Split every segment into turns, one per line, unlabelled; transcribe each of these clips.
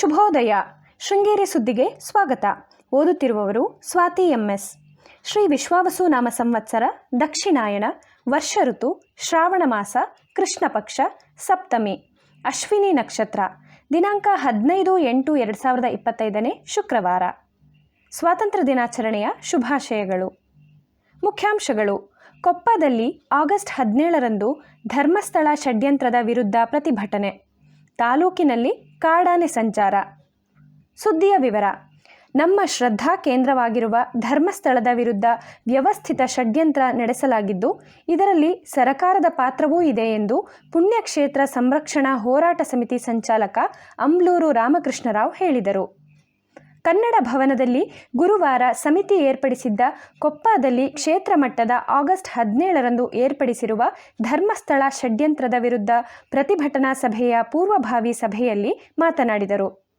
ಶುಭೋದಯ. ಶೃಂಗೇರಿ ಸುದ್ದಿಗೆ ಸ್ವಾಗತ. ಓದುತ್ತಿರುವವರು ಸ್ವಾತಿ ಎಂಎಸ್. ಶ್ರೀ ವಿಶ್ವಾವಸು ನಾಮ ಸಂವತ್ಸರ ದಕ್ಷಿಣಾಯಣ ವರ್ಷ ಋತು, ಶ್ರಾವಣ ಮಾಸ, ಕೃಷ್ಣ ಪಕ್ಷ, ಸಪ್ತಮಿ. ಅಶ್ವಿನಿ ನಕ್ಷತ್ರ. ದಿನಾಂಕ ಹದಿನೈದು ಎಂಟು ಎರಡು ಸಾವಿರದ ಇಪ್ಪತ್ತೈದನೇ ಶುಕ್ರವಾರ. ಸ್ವಾತಂತ್ರ್ಯ ದಿನಾಚರಣೆಯ ಶುಭಾಶಯಗಳು. ಮುಖ್ಯಾಂಶಗಳು. ಕೊಪ್ಪದಲ್ಲಿ ಆಗಸ್ಟ್ ಹದಿನೇಳರಂದು ಧರ್ಮಸ್ಥಳ ಷಡ್ಯಂತ್ರದ ವಿರುದ್ಧ ಪ್ರತಿಭಟನೆ. ತಾಲೂಕಿನಲ್ಲಿ ಕಾಡಾನೆ ಸಂಚಾರ. ಸುದ್ದಿಯ ವಿವರ. ನಮ್ಮ ಶ್ರದ್ಧಾ ಕೇಂದ್ರವಾಗಿರುವ ಧರ್ಮಸ್ಥಳದ ವಿರುದ್ಧ ವ್ಯವಸ್ಥಿತ ಷಡ್ಯಂತ್ರ ನಡೆಸಲಾಗಿದ್ದು, ಇದರಲ್ಲಿ ಸರಕಾರದ ಪಾತ್ರವೂ ಇದೆ ಎಂದು ಪುಣ್ಯಕ್ಷೇತ್ರ ಸಂರಕ್ಷಣಾ ಹೋರಾಟ ಸಮಿತಿ ಸಂಚಾಲಕ ಅಂಬ್ಲೂರು ರಾಮಕೃಷ್ಣರಾವ್ ಹೇಳಿದರು. ಕನ್ನಡ ಭವನದಲ್ಲಿ ಗುರುವಾರ ಸಮಿತಿ ಏರ್ಪಡಿಸಿದ್ದ ಕೊಪ್ಪದಲ್ಲಿ ಕ್ಷೇತ್ರ ಮಟ್ಟದ ಆಗಸ್ಟ್ ಹದಿನೇಳರಂದು ಏರ್ಪಡಿಸಿರುವ ಧರ್ಮಸ್ಥಳ ಷಡ್ಯಂತ್ರದ ವಿರುದ್ಧ ಪ್ರತಿಭಟನಾ ಸಭೆಯ ಪೂರ್ವಭಾವಿ ಸಭೆಯಲ್ಲಿ ಮಾತನಾಡಿದರು.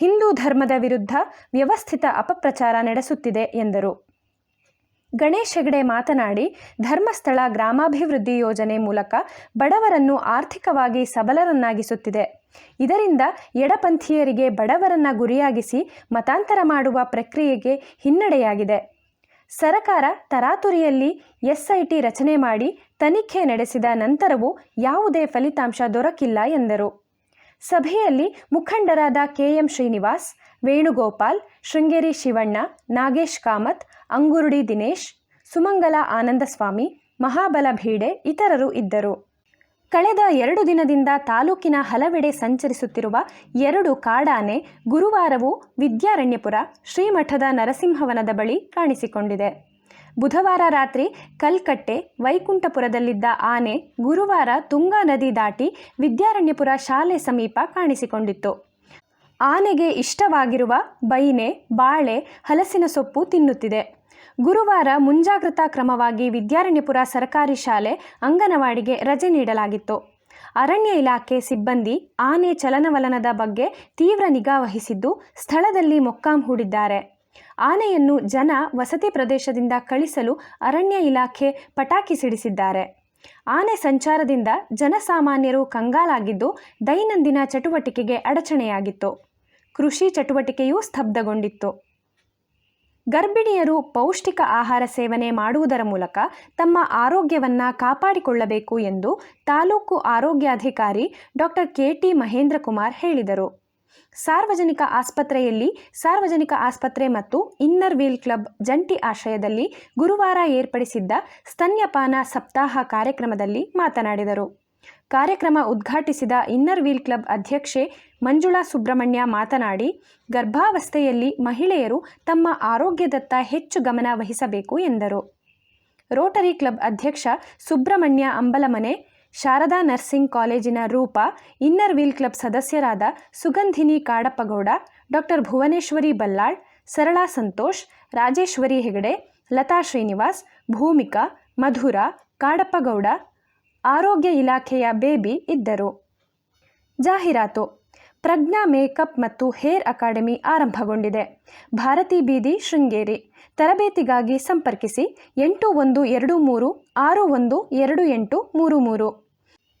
ಹಿಂದೂ ಧರ್ಮದ ವಿರುದ್ಧ ವ್ಯವಸ್ಥಿತ ಅಪಪ್ರಚಾರ ನಡೆಸುತ್ತಿದೆ ಎಂದರು. ಗಣೇಶ್ ಹೆಗಡೆ ಮಾತನಾಡಿ, ಧರ್ಮಸ್ಥಳ ಗ್ರಾಮಾಭಿವೃದ್ಧಿ ಯೋಜನೆ ಮೂಲಕ ಬಡವರನ್ನು ಆರ್ಥಿಕವಾಗಿ ಸಬಲರನ್ನಾಗಿಸುತ್ತಿದೆ. ಇದರಿಂದ ಎಡಪಂಥೀಯರಿಗೆ ಬಡವರನ್ನ ಗುರಿಯಾಗಿಸಿ ಮತಾಂತರ ಮಾಡುವ ಪ್ರಕ್ರಿಯೆಗೆ ಹಿನ್ನಡೆಯಾಗಿದೆ. ಸರಕಾರ ತರಾತುರಿಯಲ್ಲಿ ಎಸ್ಐಟಿ ರಚನೆ ಮಾಡಿ ತನಿಖೆ ನಡೆಸಿದ ನಂತರವೂ ಯಾವುದೇ ಫಲಿತಾಂಶ ದೊರಕಿಲ್ಲ ಎಂದರು. ಸಭೆಯಲ್ಲಿ ಮುಖಂಡರಾದ ಕೆಎಂ ಶ್ರೀನಿವಾಸ್, ವೇಣುಗೋಪಾಲ್, ಶೃಂಗೇರಿ ಶಿವಣ್ಣ, ನಾಗೇಶ್ ಕಾಮತ್, ಅಂಗುರುಡಿ ದಿನೇಶ್, ಸುಮಂಗಲ ಆನಂದಸ್ವಾಮಿ, ಮಹಾಬಲ ಭೀಡೆ ಇತರರು ಇದ್ದರು. ಕಳೆದ ಎರಡು ದಿನದಿಂದ ತಾಲೂಕಿನ ಹಲವೆಡೆ ಸಂಚರಿಸುತ್ತಿರುವ ಎರಡು ಕಾಡಾನೆ ಗುರುವಾರವೂ ವಿದ್ಯಾರಣ್ಯಪುರ ಶ್ರೀಮಠದ ನರಸಿಂಹವನದ ಬಳಿ ಕಾಣಿಸಿಕೊಂಡಿದೆ. ಬುಧವಾರ ರಾತ್ರಿ ಕಲ್ಕಟ್ಟೆ ವೈಕುಂಠಪುರದಲ್ಲಿದ್ದ ಆನೆ ಗುರುವಾರ ತುಂಗಾ ನದಿ ದಾಟಿ ವಿದ್ಯಾರಣ್ಯಪುರ ಶಾಲೆ ಸಮೀಪ ಕಾಣಿಸಿಕೊಂಡಿತ್ತು. ಆನೆಗೆ ಇಷ್ಟವಾಗಿರುವ ಬೈನೆ, ಬಾಳೆ, ಹಲಸಿನ ಸೊಪ್ಪು ತಿನ್ನುತ್ತಿದೆ. ಗುರುವಾರ ಮುಂಜಾಗ್ರತಾ ಕ್ರಮವಾಗಿ ವಿದ್ಯಾರಣ್ಯಪುರ ಸರ್ಕಾರಿ ಶಾಲೆ ಅಂಗನವಾಡಿಗೆ ರಜೆ ನೀಡಲಾಗಿತ್ತು. ಅರಣ್ಯ ಇಲಾಖೆ ಸಿಬ್ಬಂದಿ ಆನೆ ಚಲನವಲನದ ಬಗ್ಗೆ ತೀವ್ರ ನಿಗಾ ವಹಿಸಿದ್ದು ಸ್ಥಳದಲ್ಲಿ ಮೊಕ್ಕಾಂ ಹೂಡಿದ್ದಾರೆ. ಆನೆಯನ್ನು ಜನ ವಸತಿ ಪ್ರದೇಶದಿಂದ ಕಳಿಸಲು ಅರಣ್ಯ ಇಲಾಖೆ ಪಟಾಕಿ ಸಿಡಿಸಿದ್ದಾರೆ. ಆನೆ ಸಂಚಾರದಿಂದ ಜನಸಾಮಾನ್ಯರು ಕಂಗಾಲಾಗಿದ್ದು ದೈನಂದಿನ ಚಟುವಟಿಕೆಗೆ ಅಡಚಣೆಯಾಗಿತ್ತು. ಕೃಷಿ ಚಟುವಟಿಕೆಯೂ ಸ್ತಬ್ಧಗೊಂಡಿತ್ತು. ಗರ್ಭಿಣಿಯರು ಪೌಷ್ಟಿಕ ಆಹಾರ ಸೇವನೆ ಮಾಡುವುದರ ಮೂಲಕ ತಮ್ಮ ಆರೋಗ್ಯವನ್ನು ಕಾಪಾಡಿಕೊಳ್ಳಬೇಕು ಎಂದು ತಾಲೂಕು ಆರೋಗ್ಯಾಧಿಕಾರಿ ಡಾಕ್ಟರ್ ಕೆಟಿ ಮಹೇಂದ್ರ ಕುಮಾರ್ ಹೇಳಿದರು. ಸಾರ್ವಜನಿಕ ಆಸ್ಪತ್ರೆಯಲ್ಲಿ ಸಾರ್ವಜನಿಕ ಆಸ್ಪತ್ರೆ ಮತ್ತು ಇನ್ನರ್ ವೀಲ್ ಕ್ಲಬ್ ಜಂಟಿ ಆಶ್ರಯದಲ್ಲಿ ಗುರುವಾರ ಏರ್ಪಡಿಸಿದ್ದ ಸ್ತನ್ಯಪಾನ ಸಪ್ತಾಹ ಕಾರ್ಯಕ್ರಮದಲ್ಲಿ ಮಾತನಾಡಿದರು. ಕಾರ್ಯಕ್ರಮ ಉದ್ಘಾಟಿಸಿದ ಇನ್ನರ್ ವೀಲ್ ಕ್ಲಬ್ ಅಧ್ಯಕ್ಷೆ ಮಂಜುಳಾ ಸುಬ್ರಹ್ಮಣ್ಯ ಮಾತನಾಡಿ, ಗರ್ಭಾವಸ್ಥೆಯಲ್ಲಿ ಮಹಿಳೆಯರು ತಮ್ಮ ಆರೋಗ್ಯದತ್ತ ಹೆಚ್ಚು ಗಮನ ವಹಿಸಬೇಕು ಎಂದರು. ರೋಟರಿ ಕ್ಲಬ್ ಅಧ್ಯಕ್ಷ ಸುಬ್ರಹ್ಮಣ್ಯ ಅಂಬಲಮನೆ ಶಾರದಾ ನರ್ಸಿಂಗ್ ಕಾಲೇಜಿನ ರೂಪ, ಇನ್ನರ್ ವೀಲ್ ಕ್ಲಬ್ ಸದಸ್ಯರಾದ ಸುಗಂಧಿನಿ ಕಾಡಪ್ಪಗೌಡ, ಡಾಕ್ಟರ್ ಭುವನೇಶ್ವರಿ ಬಲ್ಲಾಳ್, ಸರಳಾ ಸಂತೋಷ್, ರಾಜೇಶ್ವರಿ ಹೆಗಡೆ, ಲತಾ ಶ್ರೀನಿವಾಸ್, ಭೂಮಿಕಾ, ಮಧುರ, ಕಾಡಪ್ಪಗೌಡ, ಆರೋಗ್ಯ ಇಲಾಖೆಯ ಬೇಬಿ ಇದ್ದರು. ಜಾಹೀರಾತು, ಪ್ರಜ್ಞಾ ಮೇಕಪ್ ಮತ್ತು ಹೇರ್ ಅಕಾಡೆಮಿ ಆರಂಭಗೊಂಡಿದೆ. ಭಾರತಿ ಬೀದಿ ಶೃಂಗೇರಿ. ತರಬೇತಿಗಾಗಿ ಸಂಪರ್ಕಿಸಿ ಎಂಟು ಒಂದು ಎರಡು ಮೂರು ಆರು ಒಂದು ಎರಡು ಎಂಟು ಮೂರು ಮೂರು.